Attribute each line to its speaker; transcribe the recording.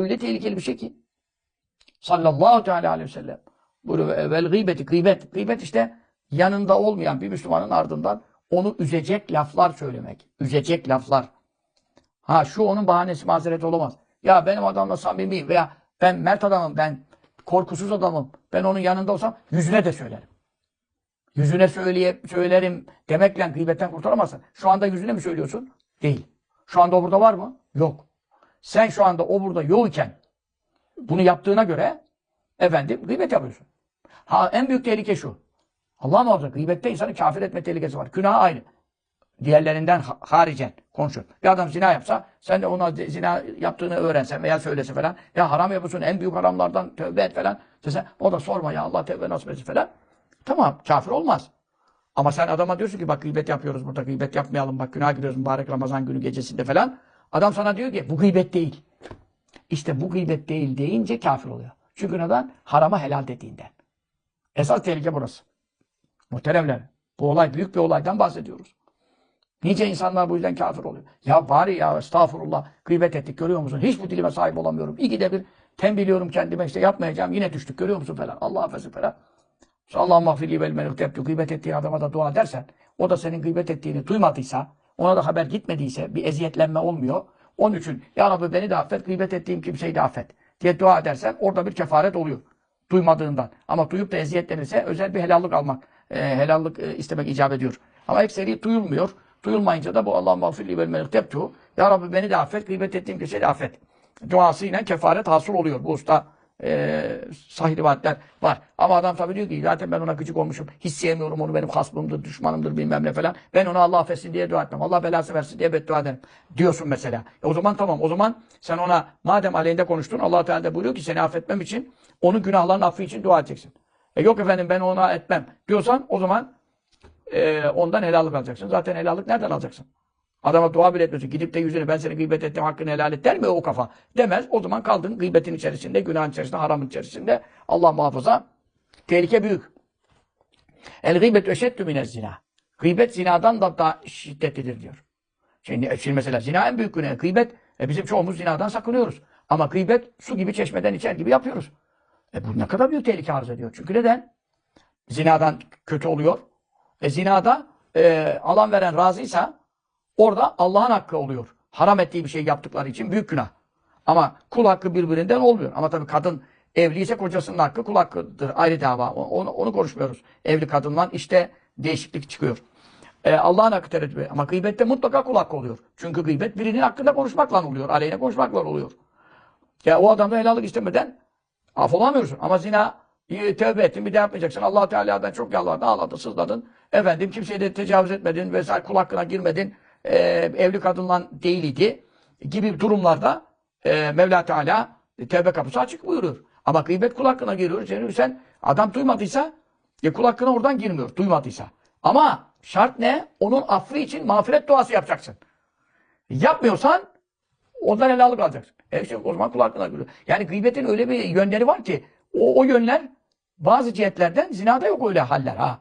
Speaker 1: Öyle tehlikeli bir şey ki. Sallallahu teala aleyhi ve sellem. Buyuruyor vel gıybeti, gıybet. Gıybet işte yanında olmayan bir Müslümanın ardından onu üzecek laflar söylemek. Üzecek laflar. Ha şu onun bahanesi mazeret olamaz. Ya benim adamla samimiyim veya ben mert adamım, ben korkusuz adamım. Ben onun yanında olsam yüzüne de söylerim. Yüzüne söyleye, söylerim demekle gıybetten kurtulamazsın. Şu anda yüzüne mi söylüyorsun? Değil. Şu anda burada var mı? Yok. Sen şu anda o burada yok iken bunu yaptığına göre efendim gıybet yapıyorsun. Ha en büyük tehlike şu. Allah muhafaza gıybette insanı kafir etme tehlikesi var. Günah aynı. Diğerlerinden ha- haricen konuşun. Bir adam zina yapsa sen de ona zina yaptığını öğrensen veya söylese falan ya haram yapıyorsun en büyük haramlardan tövbe et falan desen o da sorma ya Allah tövbe nasip etsin falan. Tamam kafir olmaz. Ama sen adama diyorsun ki bak gıybet yapıyoruz burada gıybet yapmayalım bak günah giriyoruz mübarek Ramazan günü gecesinde falan. Adam sana diyor ki bu gıybet değil. İşte bu gıybet değil deyince kafir oluyor. Çünkü neden? Harama helal dediğinden. Esas tehlike burası. Muhteremler. Bu olay büyük bir olaydan bahsediyoruz. Nice insanlar bu yüzden kafir oluyor. Ya bari ya estağfurullah gıybet ettik görüyor musun? Hiç bu dilime sahip olamıyorum. İki de bir tembihliyorum kendime işte yapmayacağım yine düştük görüyor musun falan. Allah affetsin falan. Allah mağfirli vel menükteptü. Gıybet ettiğin adama da dua dersen o da senin gıybet ettiğini duymadıysa ona da haber gitmediyse bir eziyetlenme olmuyor. Onun için ya Rabbi beni de affet, gıybet ettiğim kimseyi de affet diye dua edersen orada bir kefaret oluyor. Duymadığından. Ama duyup da eziyetlenirse özel bir helallik almak, e, helallik e, istemek icap ediyor. Ama ekseri duyulmuyor. Duyulmayınca da bu Allah mağfirli vel menükteptü. Ya Rabbi beni de affet, gıybet ettiğim kimseyi de affet. Duasıyla kefaret hasıl oluyor. Bu usta e, sahih rivayetler var. Ama adam tabii diyor ki zaten ben ona gıcık olmuşum. Hiç sevmiyorum onu benim hasmımdır, düşmanımdır bilmem ne falan. Ben ona Allah affetsin diye dua etmem. Allah belası versin diye beddua ederim. Diyorsun mesela. E o zaman tamam. O zaman sen ona madem aleyhinde konuştun Allah Teala da buyuruyor ki seni affetmem için onun günahların affı için dua edeceksin. E yok efendim ben ona etmem diyorsan o zaman e, ondan helallik alacaksın. Zaten helallik nereden alacaksın? Adama dua bile etmiyorsun. Gidip de yüzünü ben seni gıybet ettim hakkını helal et der mi o kafa? Demez. O zaman kaldın gıybetin içerisinde, günahın içerisinde, haramın içerisinde. Allah muhafaza. Tehlike büyük. El gıybet eşeddü mine zina. Gıybet zinadan da daha şiddetlidir diyor. Şimdi, şimdi mesela zina en büyük günah. Gıybet, e bizim çoğumuz zinadan sakınıyoruz. Ama gıybet su gibi çeşmeden içer gibi yapıyoruz. E bu ne kadar büyük tehlike arz ediyor. Çünkü neden? Zinadan kötü oluyor. E zinada e, alan veren razıysa Orada Allah'ın hakkı oluyor. Haram ettiği bir şey yaptıkları için büyük günah. Ama kul hakkı birbirinden olmuyor. Ama tabii kadın evliyse kocasının hakkı kul hakkıdır. Ayrı dava. Onu, onu konuşmuyoruz. Evli kadınla işte değişiklik çıkıyor. Ee, Allah'ın hakkı tereddüt Ama gıybette mutlaka kul hakkı oluyor. Çünkü gıybet birinin hakkında konuşmakla oluyor. Aleyhine konuşmakla oluyor. Ya o adamda helallik istemeden af olamıyorsun. Ama zina e, tövbe ettin bir de yapmayacaksın. allah Teala'dan çok yalvardın, ağladın, sızladın. Efendim kimseye de tecavüz etmedin vesaire kul hakkına girmedin e, evli kadınla değil idi gibi durumlarda e, Mevla Teala e, tevbe kapısı açık buyuruyor. Ama gıybet kul hakkına giriyor. Sen, sen adam duymadıysa e, kul hakkına oradan girmiyor. Duymadıysa. Ama şart ne? Onun affı için mağfiret duası yapacaksın. Yapmıyorsan ondan helallik alacaksın. E işte o zaman kul hakkına giriyor. Yani gıybetin öyle bir yönleri var ki o, o yönler bazı cihetlerden zinada yok öyle haller ha.